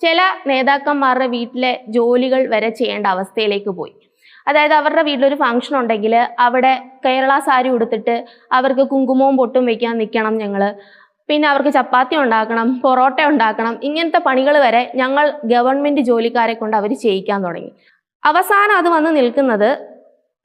ചില നേതാക്കന്മാരുടെ വീട്ടിലെ ജോലികൾ വരെ ചെയ്യേണ്ട അവസ്ഥയിലേക്ക് പോയി. അതായത് അവരുടെ വീട്ടിലൊരു ഫംഗ്ഷൻ ഉണ്ടെങ്കിൽ അവിടെ കേരള സാരി ഉടുത്തിട്ട് അവർക്ക് കുങ്കുമവും പൊട്ടും വെക്കാൻ നിൽക്കണം ഞങ്ങൾ പിന്നെ അവർക്ക് ചപ്പാത്തി ഉണ്ടാക്കണം പൊറോട്ട ഉണ്ടാക്കണം ഇങ്ങനത്തെ പണികൾ വരെ ഞങ്ങൾ ഗവൺമെന്റ് ജോലിക്കാരെ കൊണ്ട് അവർ ചെയ്യിക്കാൻ തുടങ്ങി. അവസാനം അത് വന്ന് നിൽക്കുന്നത്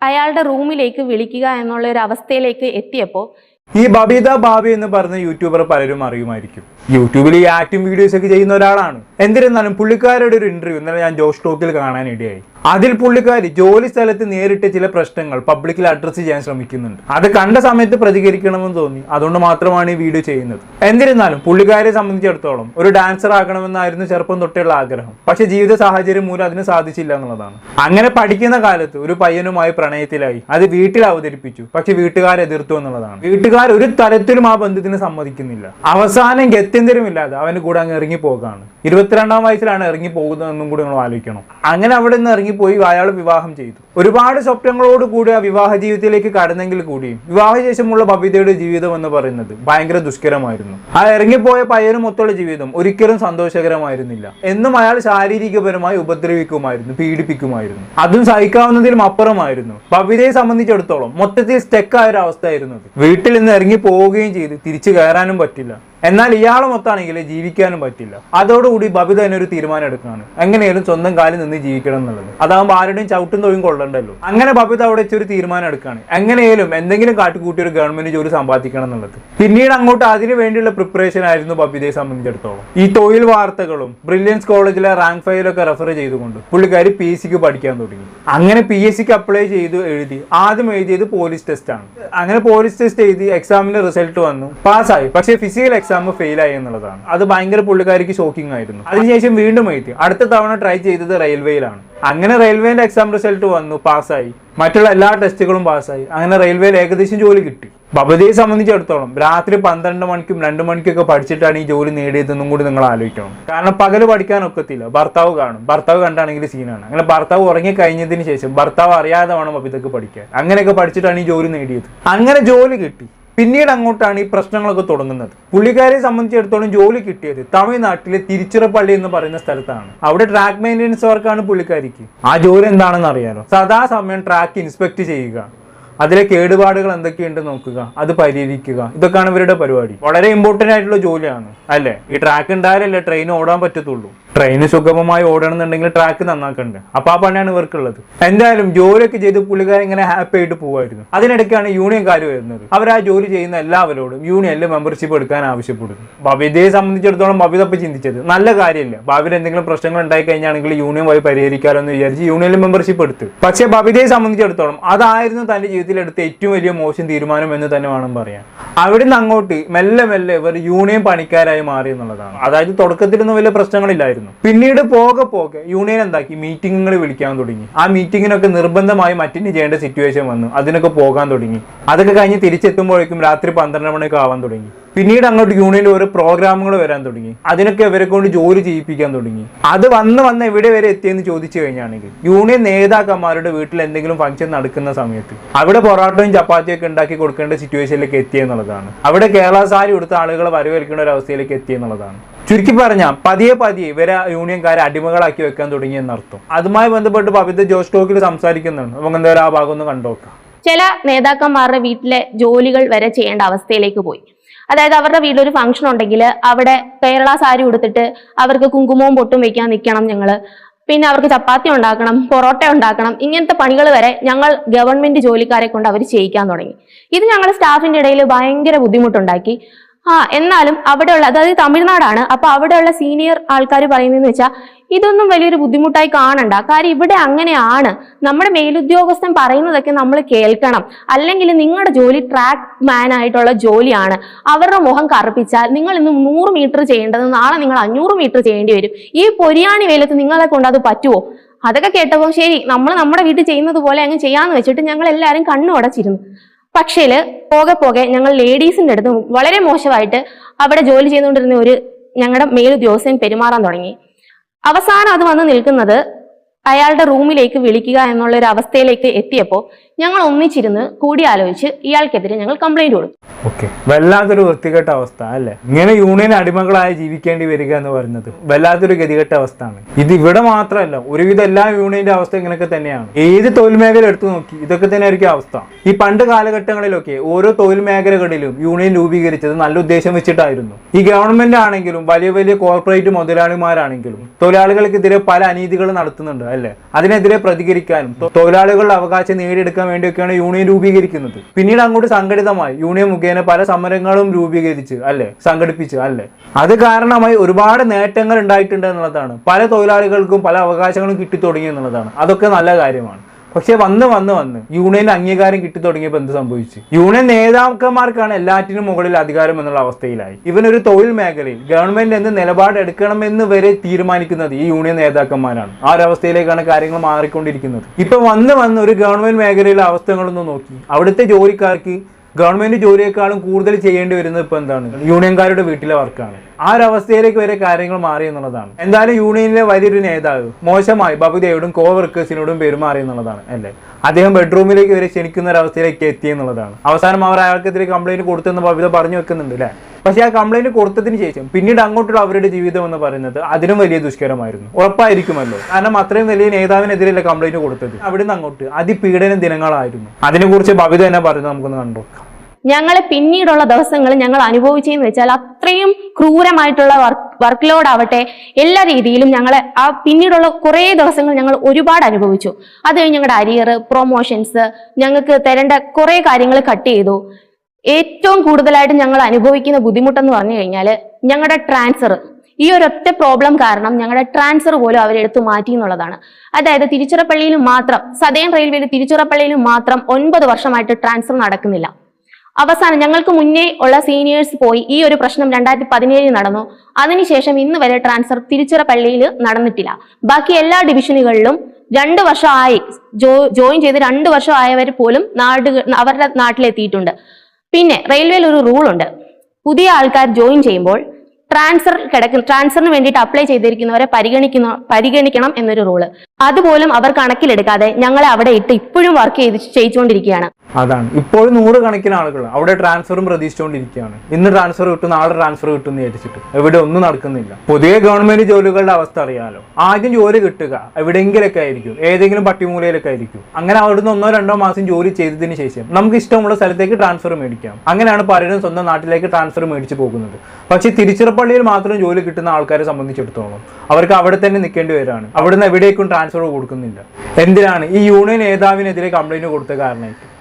അയാളുടെ റൂമിലേക്ക് വിളിക്കുക എന്നുള്ള ഒരു അവസ്ഥയിലേക്ക് എത്തിയപ്പോൾ ഈ ബബിത ബാബി എന്ന് പറഞ്ഞ യൂട്യൂബർ പലരും അറിയുമായിരിക്കും. യൂട്യൂബിൽ ഈ ആക്ടിങ് വീഡിയോസ് ഒക്കെ ചെയ്യുന്ന ഒരാളാണ്. എന്നിരുന്നാലും പുള്ളിക്കാരുടെ ഒരു ഇന്റർവ്യൂ ഇന്നലെ ഞാൻ ജോഷ് ടോക്കിൽ കാണാനിടയായി. അതിൽ പുള്ളിക്കാർ ജോലി സ്ഥലത്ത് നേരിട്ട് ചില പ്രശ്നങ്ങൾ പബ്ലിക്കിൽ അഡ്രസ്സ് ചെയ്യാൻ ശ്രമിക്കുന്നുണ്ട്. അത് കണ്ട സമയത്ത് പ്രതികരിക്കണമെന്ന് തോന്നി. അതുകൊണ്ട് മാത്രമാണ് ഈ വീഡിയോ ചെയ്യുന്നത്. എന്നിരുന്നാലും പുള്ളിക്കാരെ സംബന്ധിച്ചിടത്തോളം ഒരു ഡാൻസർ ആകണമെന്നായിരുന്നു ചെറുപ്പം തൊട്ടുള്ള ആഗ്രഹം. പക്ഷെ ജീവിത സാഹചര്യം മൂലം അതിന് സാധിച്ചില്ല എന്നുള്ളതാണ്. അങ്ങനെ പഠിക്കുന്ന കാലത്ത് ഒരു പയ്യനുമായി പ്രണയത്തിലായി. അത് വീട്ടിൽ അവതരിപ്പിച്ചു. പക്ഷെ വീട്ടുകാർ എതിർത്തു എന്നുള്ളതാണ്. വീട്ടുകാർ ഒരു തരത്തിലും ആ ബന്ധത്തിന് സമ്മതിക്കുന്നില്ല. അവസാനം ഗത്യന്തരമില്ലാതെ അവന് കൂടെ അങ്ങ് ഇറങ്ങി പോകാണ് ഇരുപത്തിരണ്ടാം വയസ്സിലാണ് ഇറങ്ങി പോകുന്നതെന്നും കൂടി നമ്മൾ ആലോചിക്കണം. അങ്ങനെ അവിടെ നിന്ന് ഇറങ്ങിപ്പോയി അയാൾ വിവാഹം ചെയ്തു. ഒരുപാട് സ്വപ്നങ്ങളോട് കൂടി ആ വിവാഹ ജീവിതത്തിലേക്ക് കടന്നെങ്കിൽ കൂടിയും വിവാഹശേഷമുള്ള ബബിതയുടെ ജീവിതം എന്ന് പറയുന്നത് ഭയങ്കര ദുഷ്കരമായിരുന്നു. ആ ഇറങ്ങിപ്പോയ പയ്യനും മൊത്തമുള്ള ജീവിതം ഒരിക്കലും സന്തോഷകരമായിരുന്നില്ല. എന്നും അയാൾ ശാരീരികപരമായി ഉപദ്രവിക്കുമായിരുന്നു പീഡിപ്പിക്കുമായിരുന്നു. അതും സഹിക്കാവുന്നതിലും അപ്പുറമായിരുന്നു. ബബിതയെ സംബന്ധിച്ചിടത്തോളം മൊത്തത്തിൽ സ്റ്റെക്കായ ഒരു അവസ്ഥയായിരുന്നു വീട്ടിൽ നിന്ന് ഇറങ്ങി പോവുകയും ചെയ്ത് തിരിച്ചു കയറാനും പറ്റില്ല. എന്നാൽ ഇയാളെ മൊത്താണെങ്കിൽ ജീവിക്കാനും പറ്റില്ല. അതോടുകൂടി ബബിത തന്നെ ഒരു തീരുമാനം എടുക്കുകയാണ്. എങ്ങനെയാലും സ്വന്തം കാലിൽ നിന്ന് ജീവിക്കണം എന്നുള്ളത്. അതാകുമ്പോൾ ആരുടെയും ചവിട്ടും തൊഴിയും കൊള്ളണ്ടല്ലോ. അങ്ങനെ ബബിത അവിടെ ഒരു തീരുമാനം എടുക്കുകയാണ്. എങ്ങനെയാലും എന്തെങ്കിലും കാട്ടിക്കൂട്ടി ഒരു ഗവൺമെന്റ് ജോലി സമ്പാദിക്കണം എന്നുള്ളത്. പിന്നീട് അങ്ങോട്ട് അതിനു വേണ്ടിയുള്ള പ്രിപ്പറേഷൻ ആയിരുന്നു ബബിതയെ സംബന്ധിച്ചിടത്തോളം. ഈ തൊഴിൽ വാർത്തകളും ബ്രില്യൻസ് കോളേജിലെ റാങ്ക് ഫയലൊക്കെ റെഫർ ചെയ്തുകൊണ്ട് പുള്ളിക്കാരി പി എസ് പഠിക്കാൻ തുടങ്ങി. അങ്ങനെ പി എസ് സിക്ക് അപ്ലൈ ചെയ്തു എഴുതി ആദ്യം എഴുതിയത് പോലീസ് ടെസ്റ്റ് ആണ്. അങ്ങനെ പോലീസ് ടെസ്റ്റ് എഴുതി എക്സാമിന്റെ റിസൾട്ട് വന്നു. പാസ്സായി പക്ഷേ ഫിസിക്കൽ എക്സാം ഫെയിൽ ആയി എന്നുള്ളതാണ്. അത് ഭയങ്കര പുള്ളിക്കാരിക്ക് ഷോക്കിംഗ് ആയിരുന്നു. അതിനുശേഷം വീണ്ടും എഴുതി അടുത്ത തവണ ട്രൈ ചെയ്തത് റെയിൽവേയിലാണ് അങ്ങനെ റെയിൽവേന്റെ എക്സാം റിസൾട്ട് വന്നു പാസ്സായി മറ്റുള്ള എല്ലാ ടെസ്റ്റുകളും പാസ്സായി അങ്ങനെ റെയിൽവേയിൽ ഏകദേശം ജോലി കിട്ടി. ഭഗവതിയെ സംബന്ധിച്ചിടത്തോളം രാത്രി പന്ത്രണ്ട് മണിക്കും രണ്ട് മണിക്കൊക്കെ പഠിച്ചിട്ടാണ് ഈ ജോലി നേടിയതെന്നും കൂടി നിങ്ങൾ ആലോചിക്കണം. കാരണം പകൽ പഠിക്കാൻ ഒക്കത്തില്ല ഭർത്താവ് കാണും. ഭർത്താവ് കണ്ടാണെങ്കിൽ സീനാണ് അങ്ങനെ ഭർത്താവ് ഉറങ്ങി കഴിഞ്ഞതിന് ശേഷം ഭർത്താവ് അറിയാതെ വേണം ബബിതക്ക് പഠിക്കാൻ. അങ്ങനെയൊക്കെ പഠിച്ചിട്ടാണ് ഈ ജോലി നേടിയത്. അങ്ങനെ ജോലി കിട്ടി. പിന്നീട് അങ്ങോട്ടാണ് ഈ പ്രശ്നങ്ങളൊക്കെ തുടങ്ങുന്നത്. പുള്ളിക്കാരെ സംബന്ധിച്ചിടത്തോളം ജോലി കിട്ടിയത് തമിഴ്നാട്ടിലെ തിരുച്ചിറപ്പള്ളി എന്ന് പറയുന്ന സ്ഥലത്താണ്. അവിടെ ട്രാക്ക് മെയിന്റെനൻസ് വർക്കാണ് പുള്ളിക്കാരിക്ക്. ആ ജോലി എന്താണെന്ന് അറിയാലോ? സദാസമയം ട്രാക്ക് ഇൻസ്പെക്ട് ചെയ്യുക. അതിലെ കേടുപാടുകൾ എന്തൊക്കെയുണ്ട് നോക്കുക. അത് പരിഹരിക്കുക. ഇതൊക്കെയാണ് ഇവരുടെ പരിപാടി. വളരെ ഇമ്പോർട്ടന്റ് ആയിട്ടുള്ള ജോലിയാണ്. അല്ലേ? ഈ ട്രാക്ക് ഉണ്ടായാലല്ലേ ട്രെയിൻ ഓടാൻ പറ്റത്തുള്ളൂ. ട്രെയിൻ സുഗമമായി ഓടണമെന്നുണ്ടെങ്കിൽ ട്രാക്ക് നന്നാക്കുന്നുണ്ട് അപ്പൊ ആ പണിയാണ് ഇവർക്കുള്ളത്. എന്തായാലും ജോലിയൊക്കെ ചെയ്ത് പുള്ളിക്കാരൻ ഇങ്ങനെ ഹാപ്പി ആയിട്ട് പോകുമായിരുന്നു അതിനിടയ്ക്കാണ് യൂണിയൻകാർ വരുന്നത്. അവർ ആ ജോലി ചെയ്യുന്ന എല്ലാവരോടും യൂണിയനിൽ മെമ്പർഷിപ്പ് എടുക്കാൻ ആവശ്യപ്പെടുന്നു. ബബിതയെ സംബന്ധിച്ചിടത്തോളം ബബിത ഇപ്പൊ ചിന്തിച്ചത് നല്ല കാര്യമില്ല. ഭാവിയിൽ എന്തെങ്കിലും പ്രശ്നങ്ങൾ ഉണ്ടായി കഴിഞ്ഞാണെങ്കിൽ യൂണിയൻ വഴി പരിഹരിക്കാലോ എന്ന് വിചാരിച്ച് യൂണിയനിൽ മെമ്പർഷിപ്പ് എടുത്തു. പക്ഷേ ബബിതയെ സംബന്ധിച്ചിടത്തോളം അതായിരുന്നു തന്റെ ജീവിതത്തിൽ എടുത്ത ഏറ്റവും വലിയ മോശം തീരുമാനം എന്ന് തന്നെ വേണം പറയാൻ. അവിടുന്ന് അങ്ങോട്ട് മെല്ലെ മെല്ലെ ഇവർ യൂണിയൻ പണിക്കാരായി മാറി എന്നുള്ളതാണ്. അതായത് തുടക്കത്തിലൊന്നും വലിയ പ്രശ്നങ്ങളില്ലായിരുന്നു. പിന്നീട് പോകെ പോകെ യൂണിയൻ എന്താക്കി? മീറ്റിങ്ങുകൾ വിളിക്കാൻ തുടങ്ങി. ആ മീറ്റിങ്ങിനൊക്കെ നിർബന്ധമായി മറ്റിന് ചെയ്യേണ്ട സിറ്റുവേഷൻ വന്നു. അതിനൊക്കെ പോകാൻ തുടങ്ങി. അതൊക്കെ കഴിഞ്ഞ് തിരിച്ചെത്തുമ്പോഴേക്കും രാത്രി പന്ത്രണ്ട് മണിയൊക്കെ ആവാൻ തുടങ്ങി. പിന്നീട് അങ്ങോട്ട് യൂണിയനിൽ ഓരോ പ്രോഗ്രാമുകൾ വരാൻ തുടങ്ങി. അതിനൊക്കെ ഇവരെ കൊണ്ട് ജോലി ചെയ്യിപ്പിക്കാൻ തുടങ്ങി. അത് വന്ന് വന്ന് എവിടെ വരെ എത്തിയെന്ന് ചോദിച്ചു കഴിഞ്ഞാണെങ്കിൽ യൂണിയൻ നേതാക്കന്മാരുടെ വീട്ടിൽ എന്തെങ്കിലും ഫംഗ്ഷൻ നടക്കുന്ന സമയത്ത് അവിടെ പൊറോട്ടയും ചപ്പാത്തിയൊക്കെ ഉണ്ടാക്കി കൊടുക്കേണ്ട സിറ്റുവേഷനിലേക്ക് എത്തിയെന്നുള്ളതാണ്. അവിടെ കേരള സാരി കൊടുത്ത ആളുകളെ വരവേൽക്കേണ്ട ഒരു അവസ്ഥയിലേക്ക് എത്തിയെന്നുള്ളതാണ്. ചുരുക്കി പറഞ്ഞാൽ പതിയെ പതിയെ ഇവരെ യൂണിയൻകാരെ അടിമകളാക്കി വെക്കാൻ തുടങ്ങി എന്നർത്ഥം. അതുമായി ബന്ധപ്പെട്ട് പവിത്ര ജോസ് ടോക്കിൽ സംസാരിക്കുന്നുണ്ട് നമുക്ക് എന്തായാലും ആ ഭാഗം ഒന്ന് കണ്ടുനോക്കാം ചില നേതാക്കന്മാരുടെ വീട്ടിലെ ജോലികൾ വരെ ചെയ്യേണ്ട അവസ്ഥയിലേക്ക് പോയി. അതായത് അവരുടെ വീട്ടിലൊരു ഫംഗ്ഷൻ ഉണ്ടെങ്കിൽ അവിടെ കേരള സാരി ഉടുത്തിട്ട് അവർക്ക് കുങ്കുമവും പൊട്ടും വെക്കാൻ നിൽക്കണം ഞങ്ങൾ പിന്നെ അവർക്ക് ചപ്പാത്തി ഉണ്ടാക്കണം പൊറോട്ട ഉണ്ടാക്കണം ഇങ്ങനത്തെ പണികൾ വരെ ഞങ്ങൾ ഗവൺമെന്റ് ജോലിക്കാരെ കൊണ്ട് അവർ ചെയ്യിക്കാൻ തുടങ്ങി. ഇത് ഞങ്ങളുടെ സ്റ്റാഫിന്റെ ഇടയിൽ ഭയങ്കര ബുദ്ധിമുട്ടുണ്ടാക്കി. ആ എന്നാലും അവിടെയുള്ള അതായത് തമിഴ്നാടാണ് അപ്പൊ അവിടെയുള്ള സീനിയർ ആൾക്കാർ പറയുന്നതെന്ന് വെച്ചാൽ ഇതൊന്നും വലിയൊരു ബുദ്ധിമുട്ടായി കാണണ്ട. കാര്യം ഇവിടെ അങ്ങനെയാണ്. നമ്മുടെ മേലുദ്യോഗസ്ഥൻ പറയുന്നതൊക്കെ നമ്മൾ കേൾക്കണം. അല്ലെങ്കിൽ നിങ്ങളുടെ ജോലി ട്രാക്ക് മാൻ ആയിട്ടുള്ള ജോലിയാണ്. അവരുടെ മുഖം കറുപ്പിച്ചാൽ നിങ്ങൾ ഇന്ന് നൂറ് മീറ്റർ ചെയ്യേണ്ടത് നാളെ നിങ്ങൾ അഞ്ഞൂറ് മീറ്റർ ചെയ്യേണ്ടി വരും. ഈ പൊരിയാണി വെയിലത്ത് നിങ്ങളെ കൊണ്ട് അത് പറ്റുമോ അതൊക്കെ കേട്ടപ്പോൾ ശരി നമ്മൾ നമ്മുടെ വീട്ടിൽ ചെയ്യുന്നത് പോലെ അങ്ങ് ചെയ്യാന്ന് വെച്ചിട്ട് ഞങ്ങൾ എല്ലാവരും കണ്ണു അടച്ചിരുന്നു പക്ഷേൽ പോകെ പോകെ ഞങ്ങൾ ലേഡീസിന്റെ അടുത്ത് വളരെ മോശമായിട്ട് അവിടെ ജോലി ചെയ്തുകൊണ്ടിരുന്ന ഒരു ഞങ്ങളുടെ മേലുദ്യോഗസ്ഥൻ പെരുമാറാൻ തുടങ്ങി. അവസാനം അത് വന്ന് നിൽക്കുന്നത് അയാളുടെ റൂമിലേക്ക് വിളിക്കുക എന്നുള്ള ഒരു അവസ്ഥയിലേക്ക് എത്തിയപ്പോൾ ഞങ്ങൾ ഒന്നിച്ചിരുന്ന് കൂടി ആലോചിച്ച് ഇയാൾക്കെതിരെ ഞങ്ങൾ കംപ്ലൈന്റ് കൊടുത്തു. ഓക്കെ വല്ലാത്തൊരു വൃത്തികെട്ട അവസ്ഥ അല്ലേ? ഇങ്ങനെ യൂണിയൻ അടിമകളായി ജീവിക്കേണ്ടി വരിക എന്ന് പറയുന്നത് വല്ലാത്തൊരു ഗതികെട്ട അവസ്ഥയാണ്. ഇത് ഇവിടെ മാത്രമല്ല ഒരുവിധ എല്ലാ യൂണിയന്റെ അവസ്ഥ ഇങ്ങനെയൊക്കെ തന്നെയാണ്. ഏത് തൊഴിൽ മേഖല എടുത്തു നോക്കി ഇതൊക്കെ തന്നെ ആയിരിക്കും അവസ്ഥ. ഈ പണ്ട് കാലഘട്ടങ്ങളിലൊക്കെ ഓരോ തൊഴിൽ മേഖലകളിലും യൂണിയൻ രൂപീകരിച്ചത് നല്ല ഉദ്ദേശം വെച്ചിട്ടായിരുന്നു. ഈ ഗവൺമെന്റ് ആണെങ്കിലും വലിയ വലിയ കോർപ്പറേറ്റ് മുതലാളിമാരാണെങ്കിലും തൊഴിലാളികൾക്കെതിരെ പല അനീതികൾ നടത്തുന്നുണ്ട് അല്ലേ? അതിനെതിരെ പ്രതികരിക്കാനും തൊഴിലാളികളുടെ അവകാശം നേടിയെടുക്കാൻ വേണ്ടിയൊക്കെയാണ് യൂണിയൻ രൂപീകരിക്കുന്നത്. പിന്നീട് അങ്ങോട്ട് സംഘടിതമായി യൂണിയൻ മുഖേന പല സമരങ്ങളും രൂപീകരിച്ച് അല്ലേ? സംഘടിപ്പിച്ച് അല്ലേ? അത് കാരണമായി ഒരുപാട് നേട്ടങ്ങൾ ഉണ്ടായിട്ടുണ്ട് എന്നുള്ളതാണ്. പല തൊഴിലാളികൾക്കും പല അവകാശങ്ങളും കിട്ടി തുടങ്ങി എന്നുള്ളതാണ്. അതൊക്കെ നല്ല കാര്യമാണ്. പക്ഷെ വന്ന് വന്ന് വന്ന് യൂണിയൻ അംഗീകാരം കിട്ടി തുടങ്ങിയപ്പോൾ എന്ത് സംഭവിച്ചു? യൂണിയൻ നേതാക്കന്മാർക്കാണ് എല്ലാറ്റിനും മുകളിൽ അധികാരം എന്നുള്ള അവസ്ഥയിലായി. ഇവനൊരു തൊഴിൽ മേഖലയിൽ ഗവൺമെന്റ് എന്ത് നിലപാടെടുക്കണമെന്ന് വരെ തീരുമാനിക്കുന്നത് ഈ യൂണിയൻ നേതാക്കന്മാരാണ്. ആ ഒരു അവസ്ഥയിലേക്കാണ് കാര്യങ്ങൾ മാറിക്കൊണ്ടിരിക്കുന്നത്. ഇപ്പൊ വന്ന് വന്ന് ഒരു ഗവൺമെന്റ് മേഖലയിലെ അവസ്ഥകളൊന്നും നോക്കി. അവിടുത്തെ ജോലിക്കാർക്ക് ഗവൺമെന്റ് ജോലിയേക്കാളും കൂടുതൽ ചെയ്യേണ്ടി വരുന്നത് ഇപ്പൊ എന്താണ്? യൂണിയൻകാരുടെ വീട്ടിലെ വർക്കാണ് ആ അവസ്ഥയിലേക്ക് വരെ കാര്യങ്ങൾ മാറി എന്നുള്ളതാണ്. എന്തായാലും യൂണിയനിലെ വലിയൊരു നേതാവ് മോശമായി ബബുദേയോടും കോ വർക്കേഴ്സിനോടും പെരുമാറി എന്നുള്ളതാണ് അല്ലേ? അദ്ദേഹം ബെഡ്റൂമിലേക്ക് വരെ ക്ഷണിക്കുന്ന ഒരു അവസ്ഥയിലേക്ക് എത്തി എന്നുള്ളതാണ്. അവസാനം അവർ അയാൾക്കെതിരെ കംപ്ലൈന്റ് കൊടുത്തെന്ന് ബബിത പറഞ്ഞു വെക്കുന്നുണ്ട് അല്ലേ? പക്ഷെ ആ കംപ്ലൈന്റ് കൊടുത്തതിന് ശേഷം പിന്നീട് അങ്ങോട്ടുള്ള അവരുടെ ജീവിതം എന്ന് പറയുന്നത് അതിനും വലിയ ദുഷ്കരമായിരുന്നു. ഉറപ്പായിരിക്കുമല്ലോ. കാരണം അത്രയും വലിയ നേതാവിനെതിരെയല്ല കംപ്ലൈന്റ് കൊടുത്തത്. അവിടുന്ന് അങ്ങോട്ട് അതിപീഡന ദിനങ്ങളായിരുന്നു. അതിനെക്കുറിച്ച് ബബിത തന്നെ പറയുന്നത് നമുക്കൊന്ന് കണ്ടോക്കാം ഞങ്ങളെ പിന്നീടുള്ള ദിവസങ്ങൾ ഞങ്ങൾ അനുഭവിച്ചതെന്ന് വെച്ചാൽ അത്രയും ക്രൂരമായിട്ടുള്ള വർക്ക് വർക്ക് ലോഡ് ആവട്ടെ എല്ലാ രീതിയിലും ഞങ്ങളെ ആ പിന്നീടുള്ള കുറേ ദിവസങ്ങൾ ഞങ്ങൾ ഒരുപാട് അനുഭവിച്ചു. അത് കഴിഞ്ഞ് ഞങ്ങളുടെ അരിയർ പ്രൊമോഷൻസ് ഞങ്ങൾക്ക് തരേണ്ട കുറേ കാര്യങ്ങൾ കട്ട് ചെയ്തു. ഏറ്റവും കൂടുതലായിട്ട് ഞങ്ങൾ അനുഭവിക്കുന്ന ബുദ്ധിമുട്ടെന്ന് പറഞ്ഞു കഴിഞ്ഞാൽ ഞങ്ങളുടെ ട്രാൻസ്ഫർ ഈ ഒരൊറ്റ പ്രോബ്ലം കാരണം ഞങ്ങളുടെ ട്രാൻസ്ഫർ പോലും അവരെടുത്ത് മാറ്റി എന്നുള്ളതാണ്. അതായത് തിരുച്ചിറപ്പള്ളിയിൽ മാത്രം സദയം റെയിൽവേയിൽ തിരുച്ചിറപ്പള്ളിയിൽ മാത്രം ഒൻപത് വർഷമായിട്ട് ട്രാൻസ്ഫർ നടക്കുന്നില്ല. അവസാനം ഞങ്ങൾക്ക് മുന്നേ ഉള്ള സീനിയേഴ്സ് പോയി ഈ ഒരു പ്രശ്നം രണ്ടായിരത്തി പതിനേഴിൽ നടന്നു. അതിനുശേഷം ഇന്ന് വരെ ട്രാൻസ്ഫർ തിരുച്ചിറപ്പള്ളിയിൽ നടന്നിട്ടില്ല. ബാക്കി എല്ലാ ഡിവിഷനുകളിലും രണ്ട് വർഷമായി ജോ ജോയിൻ ചെയ്ത് രണ്ട് വർഷം ആയവർ പോലും നാട് അവരുടെ നാട്ടിലെത്തിയിട്ടുണ്ട്. പിന്നെ റെയിൽവേയിൽ ഒരു റൂൾ ഉണ്ട്. പുതിയ ആൾക്കാർ ജോയിൻ ചെയ്യുമ്പോൾ ട്രാൻസ്ഫർ കിടക്കുന്ന ട്രാൻസ്ഫറിന് വേണ്ടിയിട്ട് അപ്ലൈ ചെയ്തിരിക്കുന്നവരെ പരിഗണിക്കുന്ന പരിഗണിക്കണം എന്നൊരു റൂൾ അതുപോലും അവർ കണക്കിലെടുക്കാതെ ഞങ്ങളെ അവിടെ ഇട്ട് ഇപ്പോഴും വർക്ക് ചെയ്ത് ചെയ്യിച്ചുകൊണ്ടിരിക്കുകയാണ് അതാണ്. ഇപ്പോഴും നൂറുകണക്കിന് ആളുകൾ അവിടെ ട്രാൻസ്ഫറും പ്രതീക്ഷിച്ചുകൊണ്ടിരിക്കുകയാണ്. ഇന്ന് ട്രാൻസ്ഫർ കിട്ടും നാളെ ട്രാൻസ്ഫർ കിട്ടും എന്ന് വിചാരിച്ചിട്ട്. എവിടെ ഒന്നും നടക്കുന്നില്ല. പുതിയ ഗവൺമെന്റ് ജോലികളുടെ അവസ്ഥ അറിയാലോ. ആദ്യം ജോലി കിട്ടുക എവിടെയെങ്കിലൊക്കെ ആയിരിക്കും. ഏതെങ്കിലും പട്ടിമൂലയിലൊക്കെ ആയിരിക്കും. അങ്ങനെ അവിടുന്ന് ഒന്നോ രണ്ടോ മാസം ജോലി ചെയ്തതിന് ശേഷം നമുക്ക് ഇഷ്ടമുള്ള സ്ഥലത്തേക്ക് ട്രാൻസ്ഫർ മേടിക്കാം. അങ്ങനെയാണ് പലരും സ്വന്തം നാട്ടിലേക്ക് ട്രാൻസ്ഫർ മേടിച്ചു പോകുന്നത്. പക്ഷേ തിരുച്ചിറപ്പള്ളിയിൽ മാത്രം ജോലി കിട്ടുന്ന ആൾക്കാരെ സംബന്ധിച്ചിടത്തോളം അവർക്ക് അവിടെ തന്നെ നിൽക്കേണ്ടി വരാണ് അവിടുന്ന് എവിടേക്കും ട്രാൻസ്ഫർ കൊടുക്കുന്നില്ല. എന്തിനാണ്? ഈ യൂണിയൻ നേതാവിനെതിരെ കംപ്ലൈന്റ് കൊടുത്ത കാരണമായിട്ട്.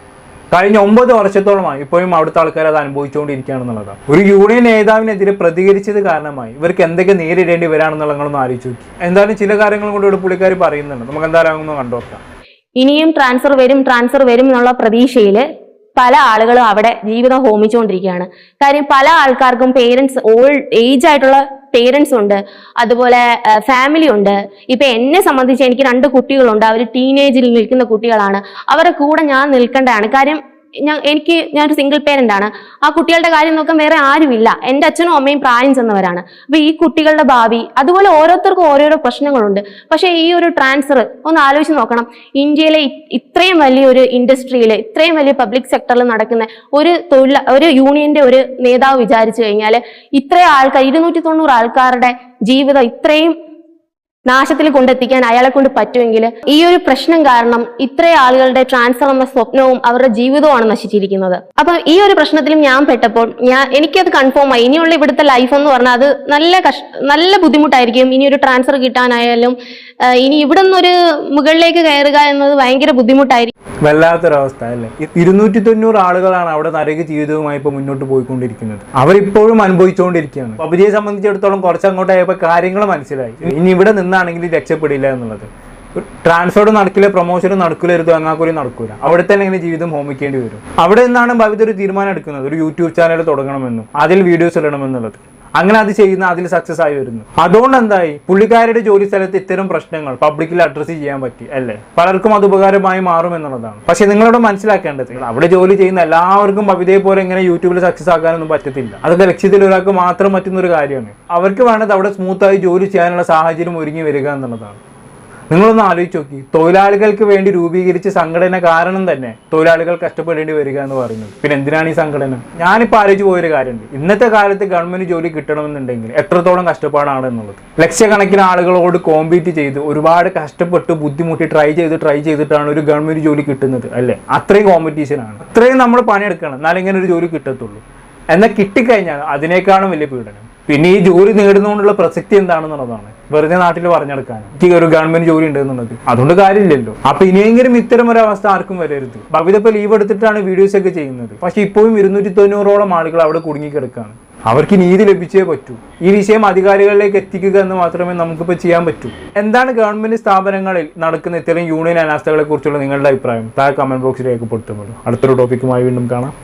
കഴിഞ്ഞ ഒമ്പത് വർഷത്തോളമായി ഇപ്പോഴും അവിടുത്തെ ആൾക്കാർ അത് അനുഭവിച്ചുകൊണ്ടിരിക്കുകയാണെന്നുള്ളതാണ്. ഒരു യൂണിയൻ നേതാവിനെതിരെ പ്രതികരിച്ചത് കാരണമായി. ഇവർക്ക് എന്തൊക്കെ നേരിടേണ്ടി വരാണെന്നുള്ളതൊന്നും ആലോചിച്ച് നോക്കി. എന്തായാലും ചില കാര്യങ്ങളും കൂടി ഇവിടെ പുള്ളിക്കാർ പറയുന്നുണ്ട്. നമുക്ക് എന്തായാലും കണ്ടോക്കാം ഇനിയും ട്രാൻസ്ഫർ വരും ട്രാൻസ്ഫർ വരും എന്നുള്ള പ്രതീക്ഷയിൽ പല ആളുകളും അവിടെ ജീവിതം ഹോമിച്ചുകൊണ്ടിരിക്കുകയാണ്. കാര്യം പല ആൾക്കാർക്കും പേരൻസ് ഓൾഡ് ഏജ് ആയിട്ടുള്ള പേരൻസ് ഉണ്ട് അതുപോലെ ഫാമിലി ഉണ്ട്. ഇപ്പൊ എന്നെ സംബന്ധിച്ച് എനിക്ക് രണ്ട് കുട്ടികളുണ്ട്. അവർ ടീനേജിൽ നിൽക്കുന്ന കുട്ടികളാണ്. അവരുടെ കൂടെ ഞാൻ നിൽക്കേണ്ടതാണ്. കാര്യം ഞാൻ എനിക്ക് ഞാനൊരു സിംഗിൾ പേരന്റ് ആണ്. ആ കുട്ടികളുടെ കാര്യം നോക്കാൻ വേറെ ആരുമില്ല. എന്റെ അച്ഛനും അമ്മയും പ്രായം ചെന്നവരാണ്. അപ്പൊ ഈ കുട്ടികളുടെ ഭാവി അതുപോലെ ഓരോരുത്തർക്കും ഓരോരോ പ്രശ്നങ്ങളുണ്ട്. പക്ഷേ ഈ ഒരു ട്രാൻസ്ഫർ ഒന്ന് ആലോചിച്ച് നോക്കണം. ഇന്ത്യയിലെ ഇത്രയും വലിയൊരു ഇൻഡസ്ട്രിയിൽ ഇത്രയും വലിയ പബ്ലിക് സെക്ടറിൽ നടക്കുന്ന ഒരു തൊഴിൽ ഒരു യൂണിയന്റെ ഒരു നേതാവ് വിചാരിച്ചു കഴിഞ്ഞാൽ ഇത്രയും ആൾക്കാർ ഇരുന്നൂറ്റി തൊണ്ണൂറ് ആൾക്കാരുടെ ജീവിതം ഇത്രയും നാശത്തിൽ കൊണ്ടെത്തിക്കാൻ അയാളെ കൊണ്ട് പറ്റുമെങ്കിൽ ഈ ഒരു പ്രശ്നം കാരണം ഇത്രയും ആളുകളുടെ ട്രാൻസ്ഫർ എന്ന സ്വപ്നവും അവരുടെ ജീവിതവുമാണ് നശിച്ചിരിക്കുന്നത്. അപ്പൊ ഈ ഒരു പ്രശ്നത്തിലും ഞാൻ പെട്ടപ്പോൾ ഞാൻ എനിക്കത് കൺഫേം ആയി. ഇനിയുള്ള ഇവിടുത്തെ ലൈഫ് എന്ന് പറഞ്ഞാൽ അത് നല്ല കഷ് നല്ല ബുദ്ധിമുട്ടായിരിക്കും. ഇനി ഒരു ട്രാൻസ്ഫർ കിട്ടാനായാലും ഇനി ഇവിടെ നിന്നൊരു മുകളിലേക്ക് കയറുക എന്നത് ഭയങ്കര ബുദ്ധിമുട്ടായിരിക്കും. വല്ലാത്തൊരവസ്ഥ അല്ലേ? ഇരുന്നൂറ്റി തൊണ്ണൂറ് ആളുകളാണ് അവിടെ നരക ജീവിതവുമായി ഇപ്പൊ മുന്നോട്ട് പോയിക്കൊണ്ടിരിക്കുന്നത്. അവരിപ്പോഴും അനുഭവിച്ചുകൊണ്ടിരിക്കുകയാണ് പബ്ജിയെ സംബന്ധിച്ചിടത്തോളം കുറച്ച് അങ്ങോട്ടായപ്പോൾ കാര്യങ്ങൾ മനസ്സിലായി. ഇനി ഇവിടെ നിന്നാണെങ്കിൽ രക്ഷപ്പെടില്ല എന്നുള്ളത്. ട്രാൻസ്ഫറും നടക്കില്ല പ്രൊമോഷനും നടക്കില്ല ഒരു തേങ്ങാക്കൂലി നടക്കൂല. അവിടെ തന്നെ ഇങ്ങനെ ജീവിതം ഹോമിക്കേണ്ടി വരും. അവിടെ നിന്നാണ് ഭവിത ഒരു തീരുമാനം എടുക്കുന്നത്. ഒരു യൂട്യൂബ് ചാനൽ തുടങ്ങണമെന്നും അതിൽ വീഡിയോസ് ഇടണമെന്നുള്ളത്. അങ്ങനെ അത് ചെയ്യുന്ന അതിൽ സക്സസ് ആയി വരുന്നു. അതുകൊണ്ട് എന്തായി പുള്ളിക്കാരുടെ ജോലി സ്ഥലത്ത് ഇത്തരം പ്രശ്നങ്ങൾ പബ്ലിക്കിൽ അഡ്രസ്സ് ചെയ്യാൻ പറ്റി അല്ലേ? പലർക്കും അത് ഉപകാരമായി മാറും എന്നുള്ളതാണ്. പക്ഷെ നിങ്ങളോട് മനസ്സിലാക്കേണ്ടത് അവിടെ ജോലി ചെയ്യുന്ന എല്ലാവർക്കും ബബിതയെ പോലെ ഇങ്ങനെ യൂട്യൂബിൽ സക്സസ് ആകാനൊന്നും പറ്റത്തില്ല. അതൊക്കെ ലക്ഷ്യത്തിൽ ഒരാൾക്ക് മാത്രം പറ്റുന്ന ഒരു കാര്യമാണ്. അവർക്ക് വേണ്ടത് അവിടെ സ്മൂത്തായി ജോലി ചെയ്യാനുള്ള സാഹചര്യം ഒരുങ്ങി വരിക എന്നുള്ളതാണ്. നിങ്ങളൊന്ന് ആലോചിച്ച് നോക്കി. തൊഴിലാളികൾക്ക് വേണ്ടി രൂപീകരിച്ച സംഘടന കാരണം തന്നെ തൊഴിലാളികൾ കഷ്ടപ്പെടേണ്ടി വരിക എന്ന് പറയുന്നത്. പിന്നെ എന്തിനാണ് ഈ സംഘടന? ഞാനിപ്പോൾ ആലോചിച്ച് പോയൊരു കാര്യമുണ്ട്. ഇന്നത്തെ കാലത്ത് ഗവൺമെന്റ് ജോലി കിട്ടണമെന്നുണ്ടെങ്കിൽ എത്രത്തോളം കഷ്ടപ്പാടാണ് എന്നുള്ളത്. ലക്ഷക്കണക്കിന് ആളുകളോട് കോമ്പീറ്റ് ചെയ്ത് ഒരുപാട് കഷ്ടപ്പെട്ട് ബുദ്ധിമുട്ടി ട്രൈ ചെയ്ത് ട്രൈ ചെയ്തിട്ടാണ് ഒരു ഗവൺമെന്റ് ജോലി കിട്ടുന്നത് അല്ലേ? അത്രയും കോമ്പറ്റീഷൻ ആണ്. അത്രയും നമ്മൾ പണിയെടുക്കണം. എന്നാലും ഇങ്ങനെ ഒരു ജോലി കിട്ടത്തുള്ളൂ. എന്നാൽ കിട്ടിക്കഴിഞ്ഞാൽ അതിനേക്കാളും വലിയ പീഡനം. പിന്നെ ഈ ജോലി നേടുന്നതുകൊണ്ടുള്ള പ്രസക്തി എന്താണെന്നുള്ളതാണ്. വെറുതെ നാട്ടിൽ പറഞ്ഞെടുക്കാൻ. എനിക്ക് ഒരു ഗവൺമെന്റ് ജോലി ഉണ്ടെന്നുള്ളത്. അതുകൊണ്ട് കാര്യമില്ലല്ലോ. അപ്പൊ ഇനിയെങ്കിലും ഇത്തരം ഒരു അവസ്ഥ ആർക്കും വരരുത്. ഭവിത ഇപ്പൊ ലീവ് എടുത്തിട്ടാണ് വീഡിയോസ് ഒക്കെ ചെയ്യുന്നത്. പക്ഷെ ഇപ്പോഴും ഇരുന്നൂറ്റി തൊണ്ണൂറോളം ആളുകൾ അവിടെ കുടുങ്ങിക്കിടക്കാണ്. അവർക്ക് നീതി ലഭിച്ചേ പറ്റൂ. ഈ വിഷയം അധികാരികളിലേക്ക് എത്തിക്കുക എന്ന് മാത്രമേ നമുക്കിപ്പോൾ ചെയ്യാൻ പറ്റൂ. എന്താണ് ഗവൺമെന്റ് സ്ഥാപനങ്ങളിൽ നടക്കുന്ന ഇത്തരം യൂണിയൻ അനാസ്ഥകളെ കുറിച്ചുള്ള നിങ്ങളുടെ അഭിപ്രായം? താഴെ കമന്റ് ബോക്സിൽ രേഖപ്പെടുത്തുമല്ലോ അടുത്തൊരു ടോപ്പിക്കുമായി വീണ്ടും കാണാം.